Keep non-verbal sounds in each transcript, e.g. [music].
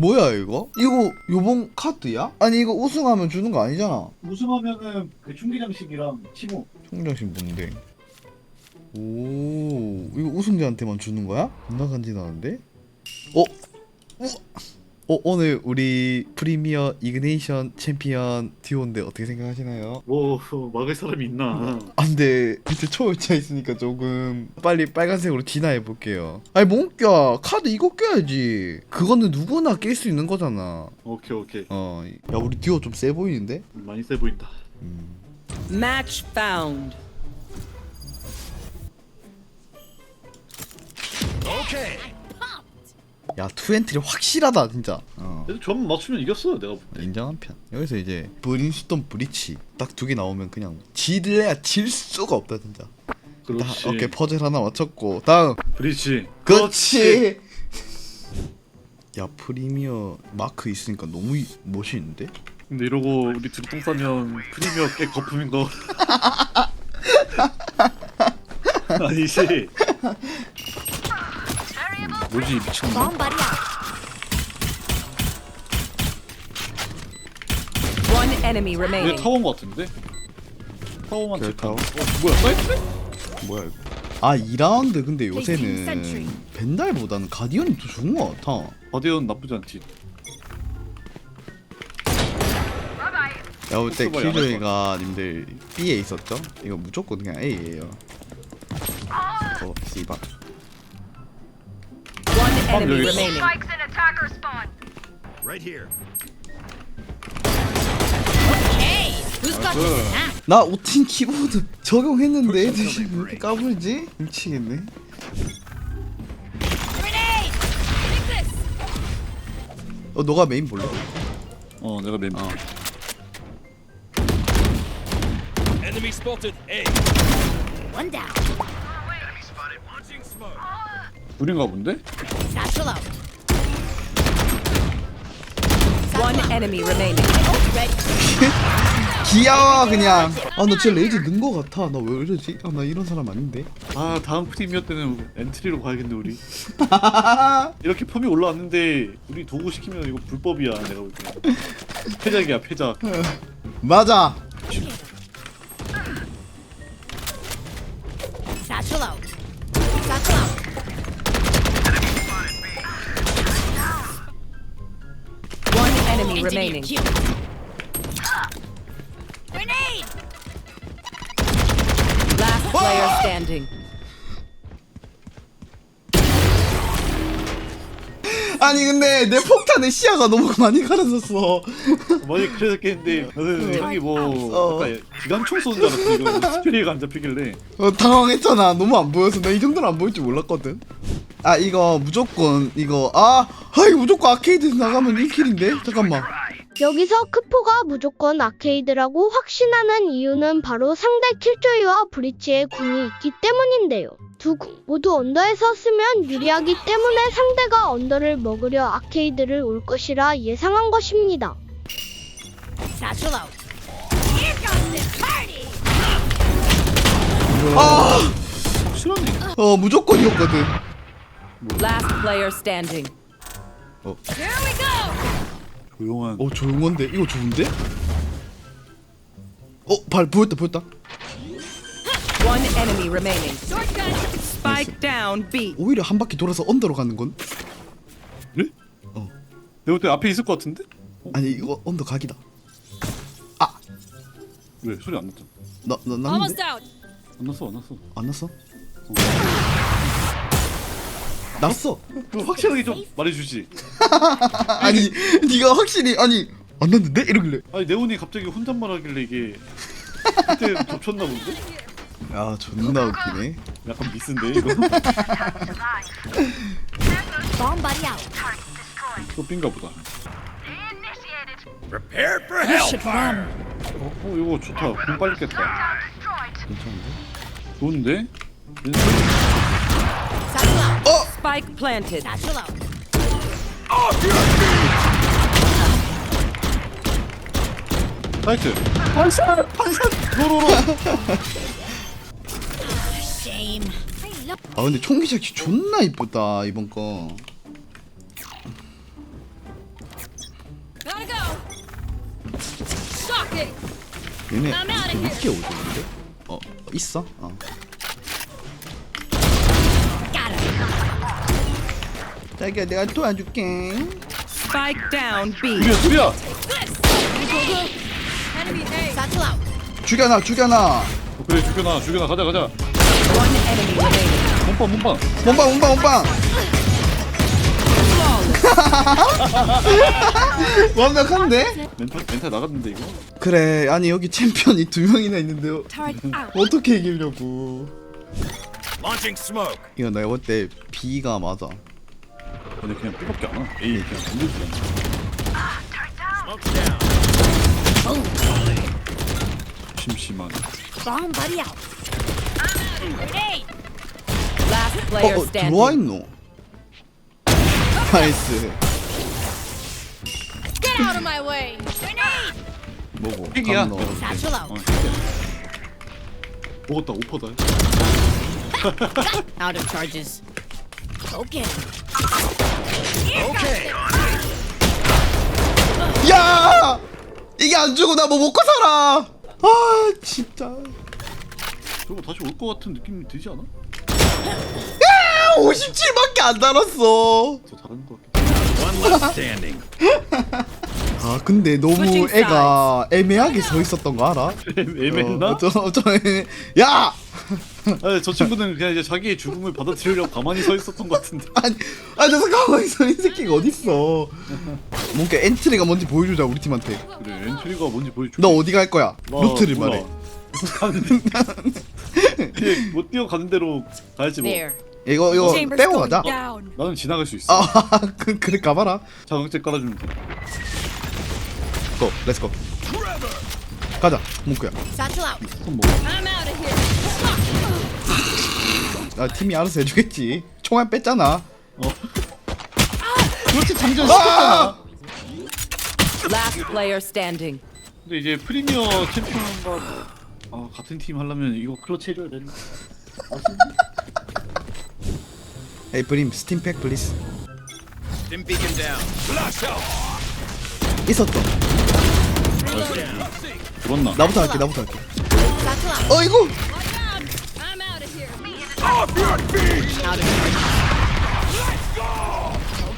뭐야 이거? 이거 요번 카드야? 아니 이거 우승하면 주는 거 아니잖아. 우승하면은 그 충기장식이랑 치모 총장식 뭔데? 오 이거 우승자한테만 주는 거야? 존나 간지나는데? 어? 우와. 어 오늘 우리 프리미어 이그네이션 챔피언 듀오인데 어떻게 생각하시나요? 뭐 막을 사람이 있나 안돼 밑에 초월차 있으니까 조금 빨리 빨간색으로 진화해 볼게요. 아니 못 껴. 카드 이거 껴야지. 그거는 누구나 낄 수 있는 거잖아. 오케이 오케이 어. 야 우리 듀오 좀 세 보이는데? 많이 세 보인다 Match found. 야 투엔트리 확실하다 진짜. 어. 그래도 점 맞추면 이겼어 내가 볼 때. 인정한 편. 여기서 이제 브린스톤 브리치 딱 두 개 나오면 그냥 지들래야 질 수가 없다 진짜. 딱 그렇지 어깨 퍼즐 하나 맞췄고 다음. 그렇지 그렇지. 야 프리미어 마크 있으니까 너무 이- 멋있는데? 근데 이러고 우리 둘이 똥 싸면 프리미어 꽤 거품인 거 [laughs] [laughs] 아니지 뭐지 이 미친놈 Bomb buddy out. One enemy 이게 remaining. 타워인 거 같은데? 타워만 별 타워? 어 뭐야 사이트네? 뭐야 이거? 아 2라운드 근데 요새는. 벤달보다는 가디언이 더 좋은 것 같아. 바디언 나쁘지 않지 야 그때 킬조이가 님들 B에 있었죠? 이거 무조건 그냥 A예요. 어 씨발. One enemy 여기 있어. remaining. Spikes in attacker spawn. Right here. Hey, who's got this snack? 나 오틴 키보드 적용했는데 애들이 왜 이렇게 까불지? 미치겠네. Grenade! Hitting this! 어 너가 메인 볼래? 어 내가 멤버 어. Enemy spotted. A. One down. Enemy spotted. Launching smoke. 둘인가 본데? Satchel out. One enemy remaining. [laughs] 귀여워 그냥. 아나 진짜 레이즈 는거 같아. 나 왜 이러지? 아 나 이런 사람 아닌데. 아 다음 프리미어 때는 엔트리로 가야겠네 우리 [laughs] 이렇게 펌이 올라왔는데 우리 도구 시키면 이거 불법이야 내가 볼 때 패작이야 패작 맞아. Satchel out. Engineer remaining. Grenade! Last player standing. 아니 근데 내 폭탄에 시야가 너무 많이 가려졌어. 많이 그랬겠는데 나는 형이 뭐 어. 기관총 쏘는 줄 알았어 이거 스피리가 안 잡히길래 어, 당황했잖아. 너무 안 보여서 나 이 정도는 안 보일 줄 몰랐거든. 아 이거 무조건 이거 아, 아 이거 무조건 아케이드 나가면 1킬인데 잠깐만. 여기서 크포가 무조건 아케이드라고 확신하는 이유는 바로 상대 킬조이와 브리치의 궁이 있기 때문인데요. 두 궁 모두 언더에서 쓰면 유리하기 때문에 상대가 언더를 먹으려 아케이드를 올 것이라 예상한 것입니다. Satchel out. Here comes this party! 아, 어 무조건이었거든. Last player standing. Here we go! 조용한 어 조용한데 이거 좋은데? 어발 보였다 보였다. One enemy remaining. Spike down B. 오히려 한 바퀴 돌아서 언더로 가는 건 그래? 어. 내가 그때 앞에 있을 것 같은데? 아니 이거 언더 각이다. 왜 소리 안 났잖아 나나 Almost 났는데 out! 안 났어 안 났어 안 났어? 났어. 그럼 확실하게 좀 말해주지 아니 네가 확실히 아니 안 났는데 이러길래. 아니 네온이 갑자기 혼잣말 하길래 이게 그때 겹쳤나 본데? 아 존나 웃기네. 약간 미스인데 이거? Bomb buddy out. 또 삔가 보다 Initiated. Prepared for You should hellfire. run. 어, 어 이거 좋다 공 빨리 깼다. 괜찮은데? 좋은데? Satchel out. Spike planted. Satchel out. 반샷 로로로 Shame. I love 아 근데 총기샷이 존나 이쁘다 이번 거. Gotta go. Shocking. 얘네 here. 늦게 오던데? 어 있어? 어 자기야 내가 도와줄게 Spike down B. 수비야 수비야 Enemy A. 죽여놔 죽여놔 어, 그래 죽여놔 죽여놔 가자 가자 One enemy remaining. 몸빵 몸빵 몸빵 몸빵 몸빵 [laughs] 완벽한데? 멘탈 멘탈 나갔는데 이거 그래 아니 여기 챔피언이 두 명이나 있는데요 out. 어떻게 이기려고 Launching smoke. 이거 내가 볼때 B가 맞아 근데 그냥 B밖에 안와 A 그냥 건들지 down. 심심한 Bomb buddy out. Grenade. Last 어, player 어 standing. 들어와 있노 나이스 Get out of my way. Grenade. 뭐고 핵이야. 감 넣어. Satchel out. 어 먹었다 오퍼다 Out of charges. Okay. 야 이게 안 주고 나 뭐 먹고 살아 아 진짜 저거 다시 올 것 같은 느낌이 들지 않아? 57밖에 안 달았어 더 잘하는 것 같긴 One left standing. [laughs] 아 근데 너무 애가 애매하게 서 있었던 거 알아? 해 [laughs] 애매했나? 어, 저, 저 애매... 야! 아니 저 친구는 그냥 이제 자기의 죽음을 받아들이려고 가만히 서 있었던 것 같은데. [laughs] 아니, 아니 저 가만히 서이 새끼가 어딨어? 뭔가 엔트리가 뭔지 보여주자 우리 팀한테. 그래 엔트리가 뭔지 보여줘 너 어디 갈 거야? 나 루트를 몰라. 말해. [laughs] 그냥 못 뛰어가는 대로 가야지 뭐. There. 이거 이거 Chambers going 가자. down. 나는 지나갈 수 있어. 아 [laughs] 그, 그래 가봐라. 자극제 깔아주면 돼. 고 렛츠고 가자 here. 아 팀이 알아서 해주겠지. 총알 뺐잖아. 어? 그렇지 장전 아! 시켰잖아. Last player standing. 근데 이제 프리미어 챔피언과 아, 같은 팀 하려면 이거 클러치 해줘야 되는 에이 [laughs] 브림 스팀팩 플리즈 Stim beacon down. 있었어 들었나? 나부터 할게 나부터 할게. 어이구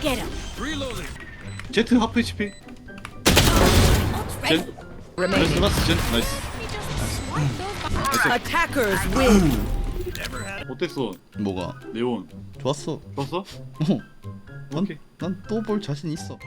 get him. 제트 하프 HP 젠 나이스. 나이스 젠 나이스 Attackers win. 어땠어 뭐가 네온 좋았어 좋았어? 난 오케이 난또 볼 자신 있어